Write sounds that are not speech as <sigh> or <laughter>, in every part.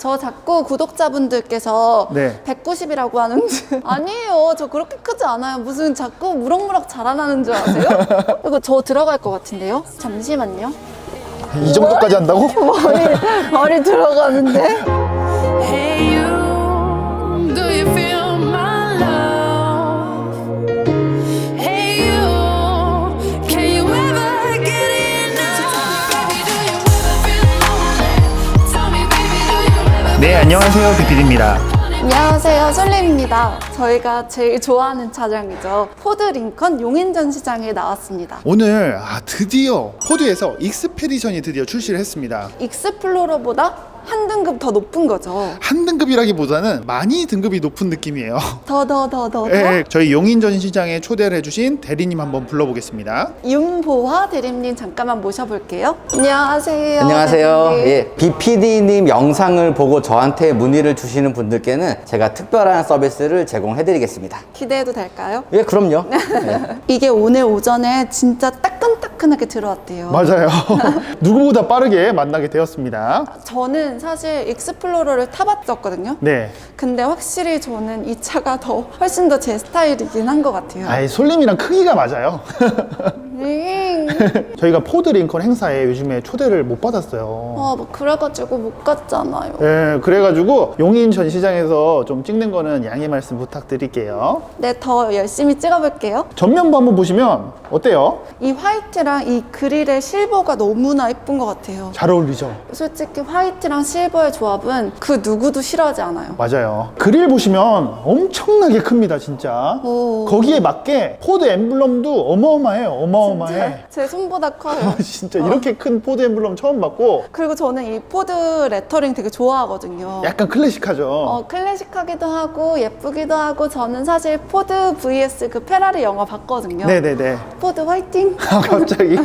저 자꾸 구독자분들께서 네. 190이라고 하는데 <laughs> 아니에요 저 그렇게 크지 않아요 무슨 자꾸 무럭무럭 자라나는 줄 아세요? <laughs> 이거 저 들어갈 것 같은데요? 잠시만요 이 정도까지 한다고? 머리, 머리 들어가는데 <laughs> 안녕하세요. 비필입니다. 안녕하세요 솔림입니다 저희가 제일 좋아하는 차량이죠 포드 링컨 용인전 시장에 나왔습니다 오늘 아, 드디어 포드에서 익스페디션이 드디어 출시를 했습니다. 익스플로러보다 한 등급 더 높은 거죠 한 등급이라기보다는 많이 등급이 높은 느낌이에요. <laughs> 더 더 더더더 예, 예. 저희 용인 전 시장에 초대를 해주신 대리님 한번 불러보겠습니다. 윤보화 대리님 잠깐만 모셔볼게요 안녕하세요 안녕하세요. 대리님. 예, BPD님 영상을 보고 저한테 문의를 주시는 분들께는 제가 특별한 서비스를 제공해드리겠습니다. 기대해도 될까요? 예, 그럼요. 예. <laughs> 이게 오늘 오전에 진짜 따끈따끈하게 들어왔대요. 맞아요. <laughs> 누구보다 빠르게 만나게 되었습니다. 저는 사실 익스플로러를 타봤었거든요. 네. 근데 확실히 저는 이 차가 더 훨씬 더 제 스타일이긴 한 것 같아요. 아이, 솔림이랑 크기가 맞아요. 응. <laughs> 저희가 포드 링컨 행사에 요즘에 초대를 못 받았어요. 어, 뭐 그래가지고 못 갔잖아요. 예, 그래가지고 용인 전시장에서 좀 찍는 거는 양해 말씀 부탁드릴게요. 네, 더 열심히 찍어볼게요. 전면부 한번 보시면 어때요? 이 화이트랑 이 그릴의 실버가 너무나 예쁜 것 같아요. 잘 어울리죠? 솔직히 화이트랑 실버의 조합은 그 누구도 싫어하지 않아요. 맞아요. 그릴 보시면 엄청나게 큽니다, 진짜. 오. 거기에 맞게 포드 엠블럼도 어마어마해요, 어마어마해. 진짜 제 손보다 커요. 진짜 이렇게 큰 포드 엠블럼 처음 봤고 그리고 저는 이 포드 레터링 되게 좋아하거든요. 약간 클래식하죠. 어, 클래식하기도 하고 예쁘기도 하고 저는 사실 포드 vs 그 페라리 영화 봤거든요. 네네네. 포드 화이팅! <laughs> 아, 갑자기.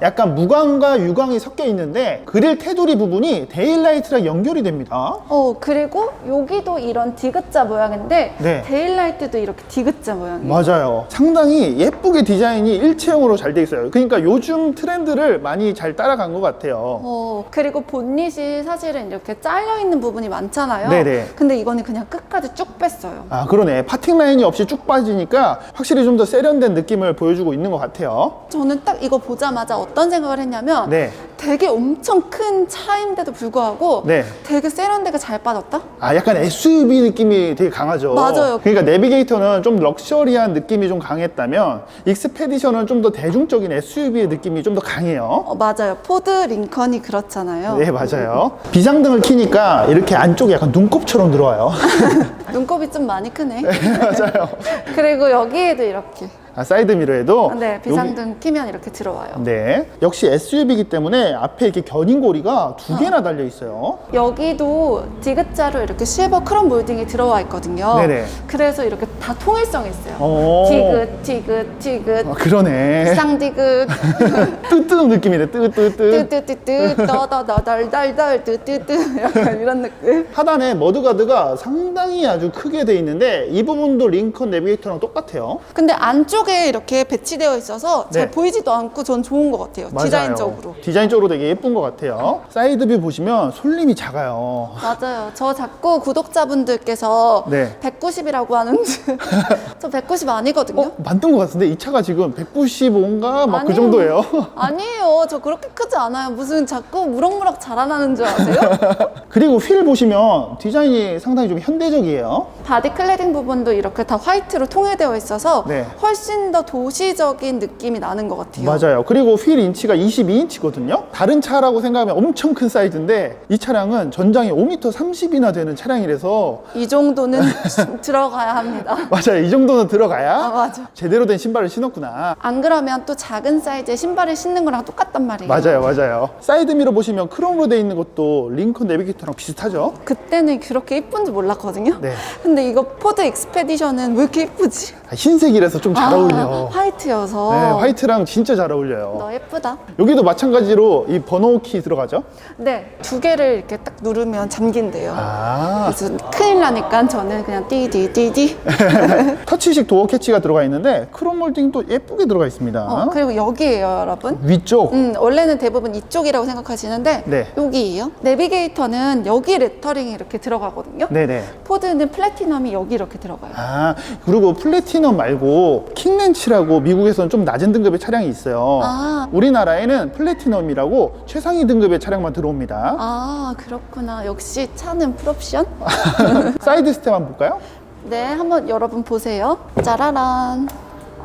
약간 무광과 유광이 섞여 있는데 그릴 테두리 부분이 데일라이트랑 연결이 됩니다. 어 그리고 여기도 이런 디귿자 모양인데 네. 데일라이트도 이렇게 디귿자 모양이에요. 맞아요. 상당히 예쁘게 디자인이 일체형으로 잘돼 있어요. 그러니까 요즘 트렌드를 많이 잘 따라간 것 같아요. 어 그리고 본닛이 사실은 이렇게 잘려 있는 부분이 많잖아요. 네네. 근데 이거는 그냥 끝까지 쭉 뺐어요. 아, 그러네. 파팅 라인이 없이 쭉 빠지니까 확실히 좀 더 세련된 느낌을 보여주고 있는 것 같아요. 저는 딱 이거 보자마자 어떤 생각을 했냐면 네. 되게 엄청 큰 차인데도 불구하고 네. 되게 세련되게 잘 빠졌다? 아, 약간 SUV 느낌이 되게 강하죠. 맞아요. 그러니까 내비게이터는 좀 럭셔리한 느낌이 좀 강했다면 익스페디션은 좀 더 대중적인 SUV의 느낌이 좀 더 강해요. 어, 맞아요. 포드 링컨이 그렇잖아요. 네, 맞아요. 비상등을 켜니까 이렇게 안쪽에 약간 눈곱처럼 들어와요. <laughs> 눈곱이 좀 많이 크네. <laughs> 맞아요. <laughs> 그리고 여기에도 이렇게. 아, 사이드 미러에도 네, 여기- 비상등 키면 이렇게 들어와요. 네. 역시 SUV이기 때문에 앞에 이렇게 견인고리가 두 개나 달려 있어요. 여기도 디귿자로 이렇게 실버 크롬 몰딩이 들어와 있거든요. 네네. 그래서 이렇게 다 통일성이 있어요. 어. 디귿, 디귿, 디귿, 아, 그러네. 쌍디귿, <laughs> 뜨뜨 느낌이네. 뜨뜨뜨. 뜨뜨뜨뜨, 떠더더덜덜덜, 뜨뜨뜨 약간 이런 느낌. 하단에 머드가드가 상당히 아주 크게 돼 있는데 이 부분도 링컨 내비게이터랑 똑같아요. 근데 안쪽 에 이렇게 배치되어 있어서 잘 네. 보이지도 않고 전 좋은 것 같아요. 맞아요. 디자인적으로. 디자인적으로 되게 예쁜 것 같아요. 사이드뷰 보시면 솔림이 작아요. 맞아요. 저 자꾸 구독자분들께서 네. 190이라고 하는데 <laughs> 저 190 아니거든요. 어, 만든 것 같은데 이 차가 지금 195인가 막 그 아니에요. 정도예요. <laughs> 아니에요. 저 그렇게 크지 않아요. 무슨 자꾸 무럭무럭 자라나는 줄 아세요? <laughs> 그리고 휠 보시면 디자인이 상당히 좀 현대적이에요. 바디 클레딩 부분도 이렇게 다 화이트로 통일되어 있어서 네. 훨씬 더 도시적인 느낌이 나는 것 같아요. 맞아요. 그리고 휠 인치가 22인치거든요. 다른 차라고 생각하면 엄청 큰 사이즈인데 이 차량은 전장이 5m 30이나 되는 차량이라서 이 정도는 <laughs> 들어가야 합니다. <laughs> 맞아요. 이 정도는 들어가야 아, 맞아. 제대로 된 신발을 신었구나. 안 그러면 또 작은 사이즈의 신발을 신는 거랑 똑같단 말이에요. 맞아요, 맞아요. 사이드미러 보시면 크롬으로 되어 있는 것도 링컨 내비게이터랑 비슷하죠? 그때는 그렇게 이쁜지 몰랐거든요. 네. 근데 이거 포드 익스페디션은 왜 이렇게 이쁘지? 아, 흰색이라서 좀 잘 아, 어울려. 화이트여서. 네, 화이트랑 진짜 잘 어울려요. 너 예쁘다. 여기도 마찬가지로 이 번호 키 들어가죠? 네, 두 개를 이렇게 딱 누르면 잠긴대요. 아, 그래서 큰일 나니까 저는 그냥 띠디디디. <laughs> 터치식 도어 캐치가 들어가 있는데 크롬 몰딩도 예쁘게 들어가 있습니다. 어, 그리고 여기에요, 여러분. 위쪽. 음, 원래는 대부분 이쪽이라고 생각하시는데 네. 여기예요. 내비게이터는 여기 레터링이 이렇게 들어가거든요. 네네. 포드는 플래티넘이 여기 이렇게 들어가요. 아, 그리고 플래티넘 말고 킹렌치라고 미국에서는 좀 낮은 등급의 차량이 있어요. 아. 우리나라에는 플래티넘이라고 최상위 등급의 차량만 들어옵니다. 아, 그렇구나. 역시 차는 풀옵션? <laughs> 사이드 스텝 한번 볼까요? 네, 한번 여러분 보세요. 짜라란.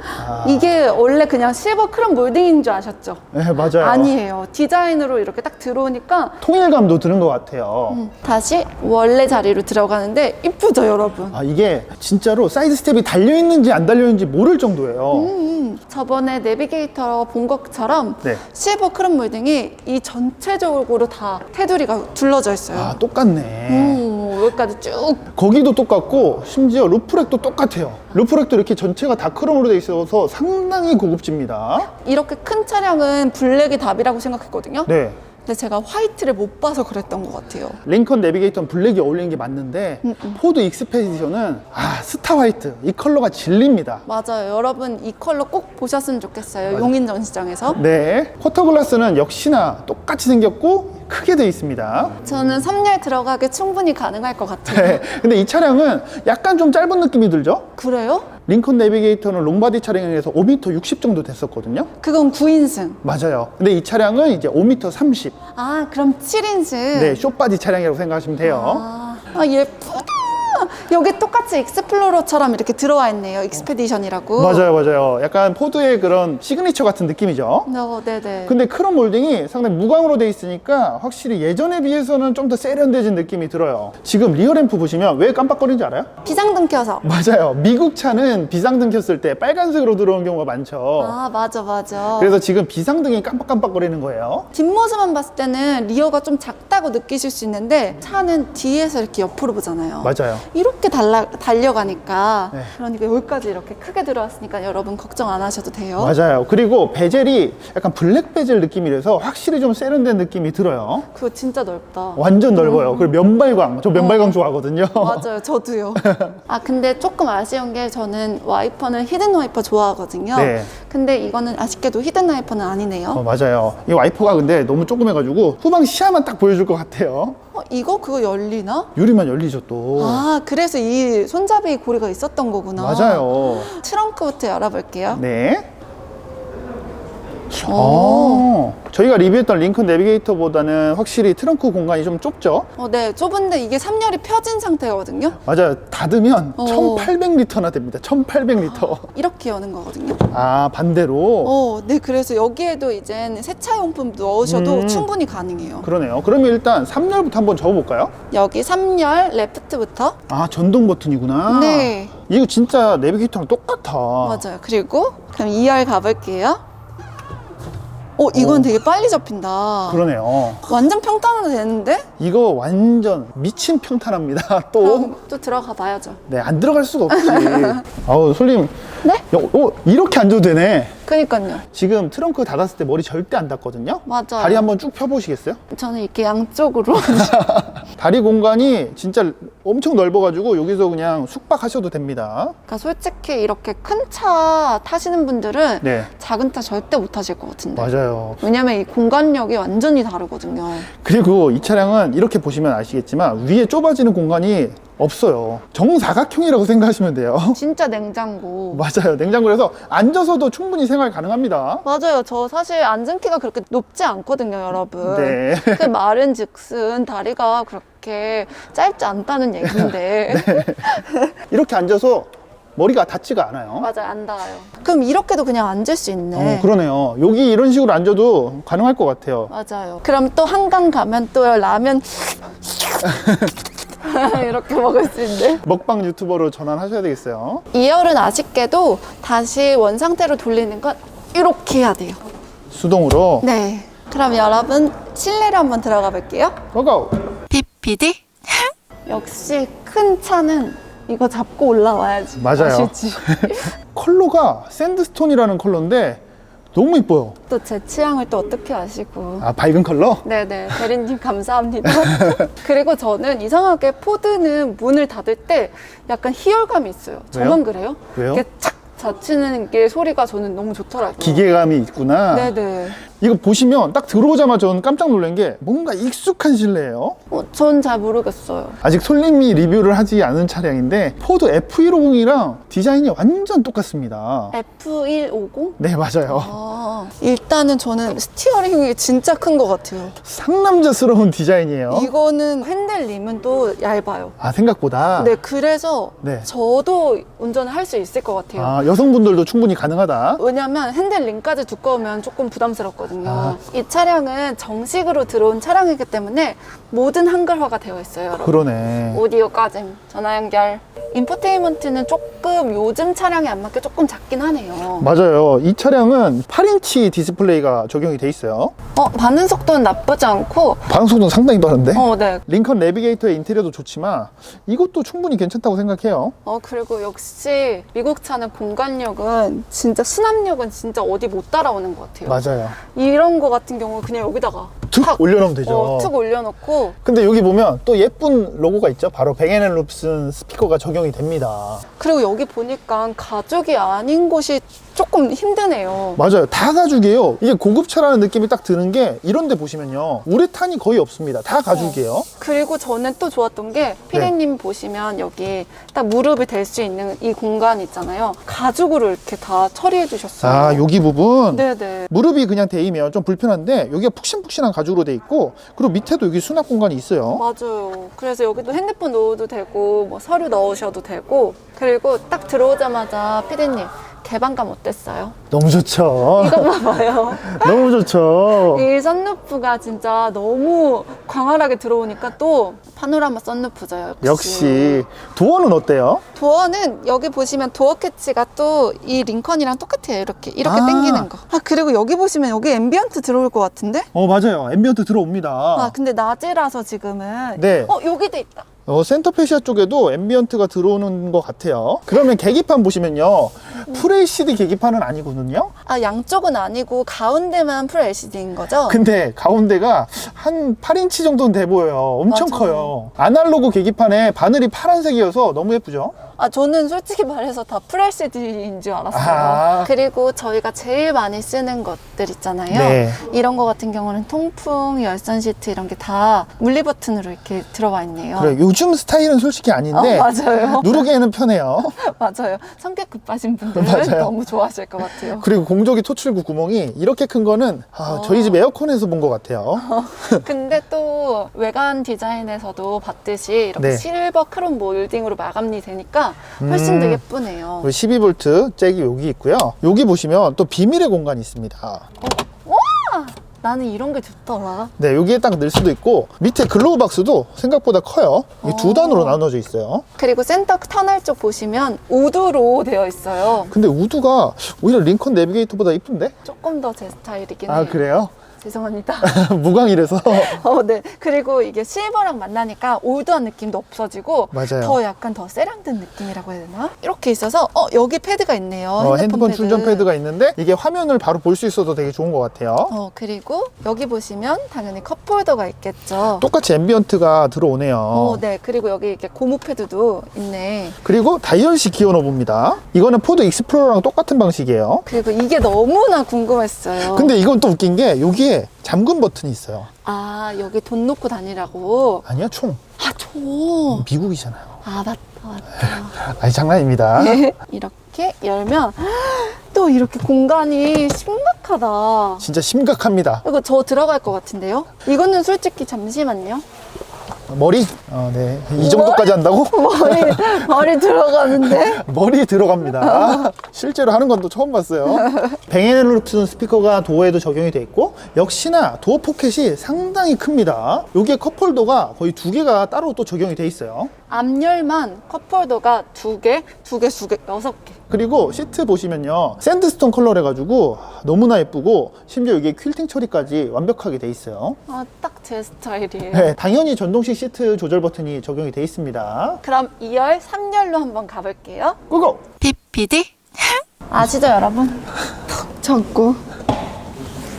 아. 이게 원래 그냥 실버 크롬 몰딩인 줄 아셨죠? 네, 맞아요. 아니에요. 디자인으로 이렇게 딱 들어오니까 통일감도 드는 것 같아요. 음, 다시 원래 자리로 들어가는데 이쁘죠, 여러분? 아, 이게 진짜로 사이드 스텝이 달려있는지 안 달려있는지 모를 정도예요. 음, 저번에 내비게이터 본 것처럼 네. 실버 크롬 몰딩이 이 전체적으로 다 테두리가 둘러져 있어요. 아, 똑같네. 음, 여기까지 쭉. 거기도 똑같고 심지어 루프렉도 똑같아요. 루프렉도 이렇게 전체가 다 크롬으로 돼 있어서 상당히 고급집니다. 이렇게 큰 차량은 블랙이 답이라고 생각했거든요. 네. 근데 제가 화이트를 못 봐서 그랬던 것 같아요. 링컨 내비게이터는 블랙이 어울리는 게 맞는데 포드 익스페디션은 아 스타 화이트 이 컬러가 진립니다. 맞아요. 여러분 이 컬러 꼭 보셨으면 좋겠어요. 용인 전시장에서. 네, 쿼터 글라스는 역시나 똑같이 생겼고 크게 돼 있습니다. 저는 3열 들어가기 충분히 가능할 것 같아요. 네, 근데 이 차량은 약간 좀 짧은 느낌이 들죠? 그래요? 링컨 내비게이터는 롱바디 차량에서 5m 60 정도 됐었거든요. 그건 9인승. 맞아요. 근데 이 차량은 이제 5m 30. 아, 그럼 7인승. 네, 쇼바디 차량이라고 생각하시면 돼요. 아, 아, 예쁘다. <laughs> 여기 똑같이 익스플로러처럼 이렇게 들어와 있네요. 익스페디션이라고. 맞아요, 맞아요. 약간 포드의 그런 시그니처 같은 느낌이죠. 어, 네네. 근데 크롬 몰딩이 상당히 무광으로 돼 있으니까 확실히 예전에 비해서는 좀 더 세련돼진 느낌이 들어요. 지금 리어램프 보시면 왜 깜빡거리는지 알아요? 비상등 켜서. <laughs> 맞아요. 미국 차는 비상등 켰을 때 빨간색으로 들어온 경우가 많죠. 아, 맞아, 맞아. 그래서 지금 비상등이 깜빡깜빡거리는 거예요. 뒷모습만 봤을 때는 리어가 좀 작다고 느끼실 수 있는데 차는 뒤에서 이렇게 옆으로 보잖아요. 맞아요. 이렇게 달라, 달려가니까 네. 그러니까 여기까지 이렇게 크게 들어왔으니까 여러분 걱정 안 하셔도 돼요. 맞아요. 그리고 베젤이 약간 블랙 베젤 느낌이라서 확실히 좀 세련된 느낌이 들어요. 그거 진짜 넓다. 완전 넓어요. 그리고 면발광. 저 면발광 좋아하거든요. <laughs> 맞아요, 저도요. <laughs> 아 근데 조금 아쉬운 게 저는 와이퍼는 히든 와이퍼 좋아하거든요. 네. 근데 이거는 아쉽게도 히든 와이퍼는 아니네요. 어, 맞아요. 이 와이퍼가 근데 너무 조그매가지고 후방 시야만 딱 보여줄 것 같아요. 어, 이거 그거 열리나? 유리만 열리죠 또. 아 그래서 이 손잡이 고리가 있었던 거구나. 맞아요. 트렁크부터 열어볼게요. 네. 어, 저희가 리뷰했던 링컨 내비게이터보다는 확실히 트렁크 공간이 좀 좁죠? 어, 네, 좁은데 이게 3열이 펴진 상태거든요. 맞아요. 닫으면 어. 1800리터나 됩니다. 1800리터. 이렇게 여는 거거든요. 아, 반대로? 어, 네, 그래서 여기에도 이젠 세차용품 넣으셔도 음. 충분히 가능해요. 그러네요. 그러면 일단 3열부터 한번 접어볼까요? 여기 3열 레프트부터. 아, 전동 버튼이구나. 네. 이거 진짜 내비게이터랑 똑같아. 맞아요. 그리고 그럼 2열 가볼게요. 어, 이건 되게 빨리 접힌다. 그러네요. 완전 평탄화도 되는데? 이거 완전 미친 평탄합니다. <laughs> 또. 그럼 또 들어가 봐야죠. 네, 안 들어갈 수가 없지. <laughs> 아우, 솔님. 네? 야, 어, 이렇게 앉아도 되네. 그니까요. 지금 트렁크 닫았을 때 머리 절대 안 닿거든요. 맞아요. 다리 한번 쭉 펴보시겠어요? 저는 이렇게 양쪽으로. <laughs> 다리 공간이 진짜 엄청 넓어가지고 여기서 그냥 숙박하셔도 됩니다. 그러니까 솔직히 이렇게 큰 차 타시는 분들은 네, 작은 차 절대 못 타실 것 같은데. 맞아요. 왜냐면 이 공간력이 완전히 다르거든요. 그리고 이 차량은 이렇게 보시면 아시겠지만 위에 좁아지는 공간이 없어요. 정사각형이라고 생각하시면 돼요. <laughs> 진짜 냉장고. 맞아요. 냉장고에서 앉아서도 충분히 생활 가능합니다. 맞아요. 저 사실 앉은 키가 그렇게 높지 않거든요, 여러분. 네. <laughs> 그 말은 즉슨 다리가 그렇게 짧지 않다는 얘기인데. <laughs> 이렇게 앉아서 머리가 닿지가 않아요. 맞아요, 안 닿아요. 그럼 이렇게도 그냥 앉을 수 있네. 어, 그러네요. 여기 이런 식으로 앉아도 가능할 것 같아요. 맞아요. 그럼 또 한강 가면 또 라면 <laughs> 이렇게 먹을 수 있는데. 먹방 유튜버로 전환하셔야 되겠어요. 2열은 아쉽게도 다시 원 상태로 돌리는 건 이렇게 해야 돼요. 수동으로. 네. 그럼 여러분 실내로 한번 들어가 볼게요. 고고! PPD? 역시 큰 차는 이거 잡고 올라와야지. 맞아요. 아시지? <laughs> 컬러가 샌드스톤이라는 컬러인데 너무 이뻐요. 또 제 취향을 또 어떻게 아시고. 아 밝은 컬러? 네네, <laughs> 대리님 감사합니다. <laughs> 그리고 저는 이상하게 포드는 문을 닫을 때 약간 희열감이 있어요. 저만 그래요? 왜요? 이렇게 착 닫히는 게 소리가 저는 너무 좋더라고요. 기계감이 있구나. 네네. 이거 보시면 딱 들어오자마자 저는 깜짝 놀란 게 뭔가 익숙한 실내예요. 어, 전 잘 모르겠어요. 아직 솔님이 리뷰를 하지 않은 차량인데 포드 F150이랑 디자인이 완전 똑같습니다. F150? 네 맞아요. 아, 일단은 저는 스티어링이 진짜 큰 것 같아요. 상남자스러운 디자인이에요. 이거는 핸들림은 또 얇아요. 아 생각보다 네, 그래서 네. 저도 운전을 할 수 있을 것 같아요. 아, 여성분들도 충분히 가능하다. 왜냐면 핸들링까지 두꺼우면 조금 부담스럽거든요. 아. 이 차량은 정식으로 들어온 차량이기 때문에 모든 한글화가 되어 있어요. 여러분. 그러네. 오디오까지 전화 연결. 인포테인먼트는 조금 요즘 차량에 안 맞게 조금 작긴 하네요. 맞아요. 이 차량은 8인치 디스플레이가 적용이 돼 있어요. 어, 반응 속도는 나쁘지 않고, 방속도는 상당히 빠른데. 어, 네. 링컨 내비게이터의 인테리어도 좋지만 이것도 충분히 괜찮다고 생각해요. 어, 그리고 역시 미국 차는 공간력은 진짜 수납력은 진짜 어디 못 따라오는 것 같아요. 맞아요. 이런 거 같은 경우 그냥 여기다가 툭 탁, 올려놓으면 되죠. 어, 툭 올려놓고 근데 여기 보면 또 예쁜 로고가 있죠. 바로 뱅앤앤룹슨 스피커가 적용이 됩니다. 그리고 여기 보니까 가죽이 아닌 곳이 조금 힘드네요. 맞아요. 다 가죽이에요. 이게 고급차라는 느낌이 딱 드는 게 이런 데 보시면요. 우레탄이 거의 없습니다. 다 가죽이에요. 그리고 저는 또 좋았던 게 네. 피디님 보시면 여기 딱 무릎이 될 수 있는 이 공간 있잖아요. 가죽으로 이렇게 다 처리해 주셨어요. 아, 여기 부분. 네네. 무릎이 그냥 데이면 좀 불편한데 여기가 푹신푹신한 가죽 으로 돼 있고 그리고 밑에도 여기 수납 공간이 있어요. 맞아요. 그래서 여기도 핸드폰 넣어도 되고 뭐 서류 넣으셔도 되고 그리고 딱 들어오자마자 피디님 개방감 어땠어요? 너무 좋죠. 이거 봐봐요. <laughs> 너무 좋죠. 이 썬루프가 진짜 너무 광활하게 들어오니까 또 파노라마 썬루프죠. 역시. 역시 도어는 어때요? 도어는 여기 보시면 도어 캐치가 또 이 링컨이랑 똑같아요. 이렇게 이렇게 아. 당기는 거. 아 그리고 여기 보시면 여기 앰비언트 들어올 것 같은데? 어 맞아요. 앰비언트 들어옵니다. 아 근데 낮이라서 지금은 네. 어 여기도 있다. 어, 센터페시아 쪽에도 앰비언트가 들어오는 것 같아요. 그러면 계기판 보시면요. 풀 HD 계기판은 아니거든요. 아 양쪽은 아니고 가운데만 풀 LCD인 거죠? 근데 가운데가 한 8인치 정도는 돼 보여요. 엄청 맞아요. 커요. 아날로그 계기판에 바늘이 파란색이어서 너무 예쁘죠? 아 저는 솔직히 말해서 다풀 LCD인 줄 알았어요. 아. 그리고 저희가 제일 많이 쓰는 것들 있잖아요. 네. 이런 거 같은 경우는 통풍, 열선 시트 이런 게 다 물리 버튼으로 이렇게 들어와 있네요. 그래, 요즘 스타일은 솔직히 아닌데 어, 맞아요. <laughs> 누르기에는 편해요. <laughs> 맞아요. 성격 급하신 분들은 <laughs> 맞아요. 너무 좋아하실 것 같아요. 그리고 공조기 토출구 구멍이 이렇게 큰 거는 아, 어. 저희 집 에어컨에서 본 것 같아요. 근데 또 외관 디자인에서도 봤듯이 이렇게 네. 실버 크롬 몰딩으로 마감이 되니까 훨씬 더 음. 예쁘네요. 12V 잭이 여기 있고요. 여기 보시면 또 비밀의 공간이 있습니다. 나는 이런 게 좋더라. 네, 여기에 딱 넣을 수도 있고 밑에 글로우 박스도 생각보다 커요. 이게 두 어. 단으로 나눠져 있어요. 그리고 센터 터널 쪽 보시면 우드로 되어 있어요. 근데 우드가 오히려 링컨 내비게이터보다 이쁜데? 조금 더 제 스타일이긴 아 해요. 그래요? 죄송합니다. <laughs> 무광이라서 <laughs> 어, 네. 그리고 이게 실버랑 만나니까 올드한 느낌도 없어지고 맞아요. 더 약간 더 세련된 느낌이라고 해야 되나? 이렇게 있어서 어 여기 패드가 있네요. 어, 핸드폰 패드. 충전 패드가 있는데 이게 화면을 바로 볼 수 있어서 되게 좋은 것 같아요. 어 그리고 여기 보시면 당연히 컵홀더가 있겠죠. 똑같이 앰비언트가 들어오네요. 어, 네. 그리고 여기 이렇게 고무 패드도 있네. 그리고 다이얼식 기어 노브입니다. 이거는 포드 익스플로러랑 똑같은 방식이에요. 그리고 이게 너무나 궁금했어요. 근데 이건 또 웃긴 게 여기에 잠금 버튼이 있어요. 아 여기 돈 놓고 다니라고. 아니야 총. 아 저. 미국이잖아요. 아 맞다 맞다. 아니 장난입니다. <laughs> 이렇게 열면 또 이렇게 공간이 심각하다. 진짜 심각합니다. 이거 저 들어갈 것 같은데요? 이거는 솔직히 잠시만요. 머리? 어, 네. 이 정도까지 한다고? 머리 머리 들어가는데? <laughs> 머리 들어갑니다. 실제로 하는 건 또 처음 봤어요. 뱅앤올룹슨 스피커가 도어에도 적용이 돼 있고 역시나 도어 포켓이 상당히 큽니다. 여기에 컵홀더가 거의 두 개가 따로 또 적용이 돼 있어요. 앞열만 컵홀더가 두 개, 두 개, 두 개, 여섯 개. 그리고 시트 보시면요 샌드스톤 컬러를 해가지고 너무나 예쁘고 심지어 이게 퀼팅 처리까지 완벽하게 돼 있어요. 아 딱 제 스타일이에요. 네, 당연히 전동식 시트 조절 버튼이 적용이 돼 있습니다. 그럼 2열, 3열로 한번 가볼게요. 고고! PPD 아시죠, 여러분? 푹 잡고.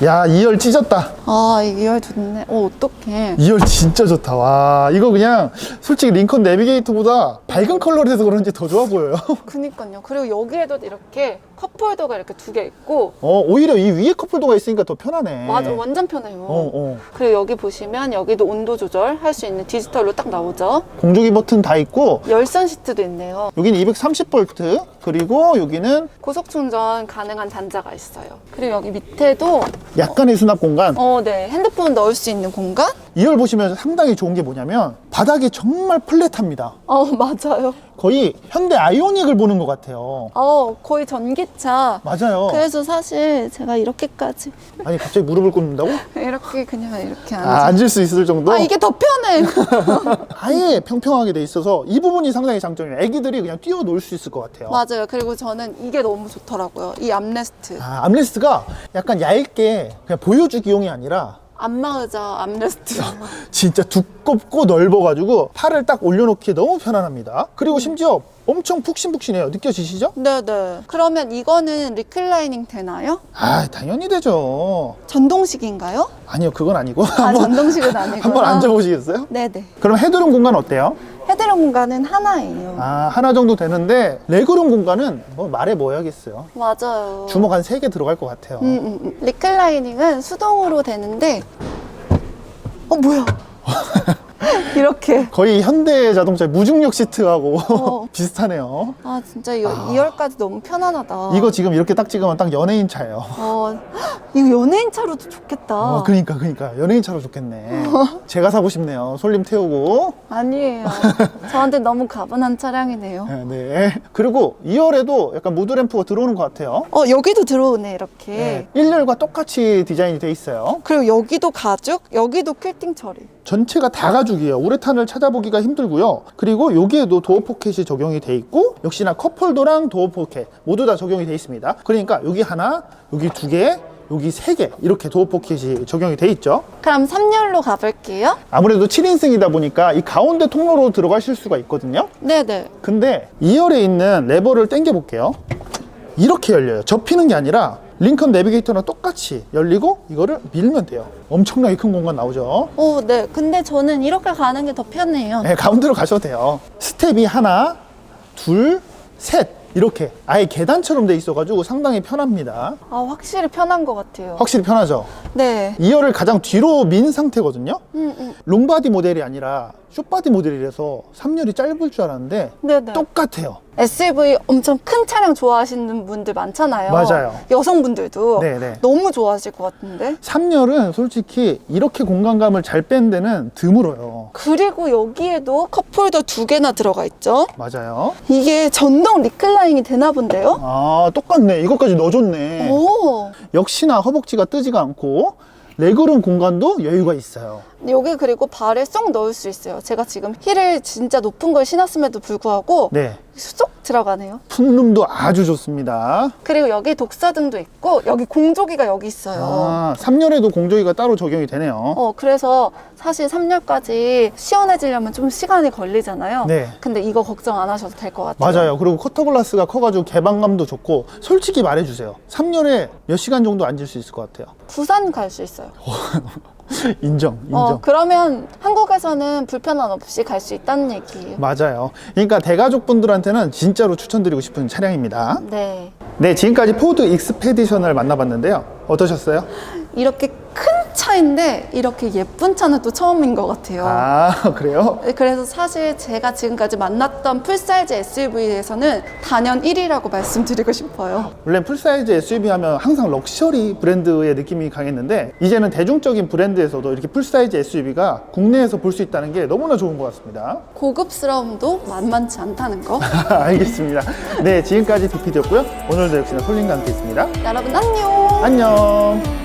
야 2열 찢었다 아, 이게 열 좋네. 어, 어떡해. 2열 진짜 좋다 와 이거 그냥 솔직히 링컨 내비게이터보다 밝은 컬러라서 그런지 더 좋아 보여요 <laughs> 그니까요. 그리고 여기에도 이렇게 컵홀더가 이렇게 두 개 있고, 어 오히려 이 위에 컵홀더가 있으니까 더 편하네 맞아, 완전 편해요. 어, 어. 그리고 여기 보시면 여기도 온도 조절 할 수 있는 디지털로 딱 나오죠. 공조기 버튼 다 있고 열선 시트도 있네요. 여기는 230V 그리고 여기는 고속 충전 가능한 단자가 있어요. 그리고 여기 밑에도 약간의 수납 공간 어, 네. 핸드폰 넣을 수 있는 공간? 2열 보시면 상당히 좋은 게 뭐냐면 바닥이 정말 플랫합니다 어, <laughs> 맞아요. 거의 현대 아이오닉을 보는 것 같아요 어, 거의 전기차. 맞아요 그래서 사실 제가 이렇게까지 <laughs> 아니 갑자기 무릎을 꿇는다고? 이렇게 그냥 이렇게 앉아. 아, 앉을 수 있을 정도? 아, 이게 더 편해. <laughs> 아예 평평하게 돼 있어서 이 부분이 상당히 장점이에요 애기들이 그냥 뛰어놀 수 있을 것 같아요 맞아요. 그리고 저는 이게 너무 좋더라고요. 이 암레스트. 아, 암레스트가 약간 얇게 그냥 보여주기용이 아니라 안마의자 암레스트. 진짜 두껍고 넓어가지고 팔을 딱 올려놓기에 너무 편안합니다. 그리고 심지어 엄청 푹신푹신해요. 느껴지시죠? 네네. 그러면 이거는 리클라이닝 되나요? 아, 당연히 되죠. 전동식인가요? 아니요, 그건 아니고. 아, 한번 전동식은 아니고. 한번 앉아보시겠어요? 네네. 그럼 헤드룸 공간 어때요? 헤드룸 공간은 하나예요. 아, 하나 정도 되는데 레그룸 공간은 뭐 말해 뭐 해야겠어요. 맞아요. 주먹 한 세 개 들어갈 것 같아요. 음, 음, 음. 리클라이닝은 수동으로 되는데, 어, 뭐야. <laughs> <laughs> 이렇게. 거의 현대 자동차 무중력 시트하고 어. <laughs> 비슷하네요. 아, 진짜 이 2열까지 너무 편안하다. 이거 지금 이렇게 딱 찍으면 딱 연예인 차예요. 어, 이거 연예인 차로도 좋겠다. 어, 그러니까 그러니까 연예인 차로 좋겠네. <laughs> 제가 사고 싶네요. 솔림 태우고. 아니에요. 저한테 너무 가분한 차량이네요. 네, 네. 그리고 2열에도 약간 무드 램프가 들어오는 것 같아요. 어, 여기도 들어오네, 이렇게. 네. 1열과 똑같이 디자인이 돼 있어요. 그리고 여기도 가죽, 여기도 퀼팅 처리. 전체가 다 가죽이에요. 우레탄을 찾아보기가 힘들고요. 그리고 여기에도 도어 포켓이 적용이 돼 있고 역시나 컵홀더랑 도어 포켓 모두 다 적용이 돼 있습니다. 그러니까 여기 하나, 여기 두 개, 여기 세 개 이렇게 도어 포켓이 적용이 돼 있죠. 그럼 3열로 가볼게요. 아무래도 7인승이다 보니까 이 가운데 통로로 들어가실 수가 있거든요. 네네. 근데 2열에 있는 레버를 당겨 볼게요. 이렇게 열려요. 접히는 게 아니라 링컨 내비게이터랑 똑같이 열리고 이거를 밀면 돼요. 엄청나게 큰 공간 나오죠. 오, 네. 근데 저는 이렇게 가는 게 더 편해요. 네, 가운데로 가셔도 돼요. 스텝이 하나, 둘, 셋 이렇게 아예 계단처럼 돼 있어 가지고 상당히 편합니다. 아, 확실히 편한 것 같아요. 확실히 편하죠. 네. 2열을 가장 뒤로 민 상태거든요. 음, 음. 롱바디 모델이 아니라 숏바디 모델이라서 3열이 짧을 줄 알았는데 네네. 똑같아요. SUV 엄청 큰 차량 좋아하시는 분들 많잖아요. 맞아요. 여성분들도 네네. 너무 좋아하실 것 같은데. 3열은 솔직히 이렇게 공간감을 잘 뺀 데는 드물어요. 그리고 여기에도 컵홀더 두 개나 들어가 있죠. 맞아요. 이게 전동 리클라이닝이 되나 본데요? 아, 똑같네. 이것까지 넣어줬네. 오. 역시나 허벅지가 뜨지가 않고 레그룸 공간도 여유가 있어요. 여기 그리고 발에 쏙 넣을 수 있어요. 제가 지금 힐을 진짜 높은 걸 신었음에도 불구하고 네. 쏙 들어가네요. 풋룸도 아주 좋습니다. 그리고 여기 독사등도 있고 여기 공조기가 여기 있어요. 아, 3열에도 공조기가 따로 적용이 되네요. 어, 그래서 사실 3열까지 시원해지려면 좀 시간이 걸리잖아요. 네. 근데 이거 걱정 안 하셔도 될 것 같아요. 맞아요. 그리고 커터글라스가 커가지고 개방감도 좋고 솔직히 말해주세요. 3열에 몇 시간 정도 앉을 수 있을 것 같아요. 부산 갈 수 있어요. <laughs> 인정, <laughs> 인정. 어, 그러면 한국에서는 불편함 없이 갈 수 있다는 얘기예요. 맞아요. 그러니까 대가족 분들한테는 진짜로 추천드리고 싶은 차량입니다. 네. 네, 지금까지 포드 익스페디션을 만나봤는데요. 어떠셨어요? 이렇게 큰 차인데 이렇게 예쁜 차는 또 처음인 것 같아요. 아, <laughs> 그래요? 네, 그래서 사실 제가 지금까지 만났던 풀사이즈 SUV에서는 단연 1위라고 말씀드리고 싶어요. 원래 풀사이즈 SUV 하면 항상 럭셔리 브랜드의 느낌이 강했는데 이제는 대중적인 브랜드에서도 이렇게 풀사이즈 SUV가 국내에서 볼 수 있다는 게 너무나 좋은 것 같습니다. 고급스러움도 만만치 않다는 거. <laughs> 알겠습니다. 네, 지금까지 DPD였고요. 오늘도 역시나 솔링과 함께 있습니다. 여러분 안녕. 안녕.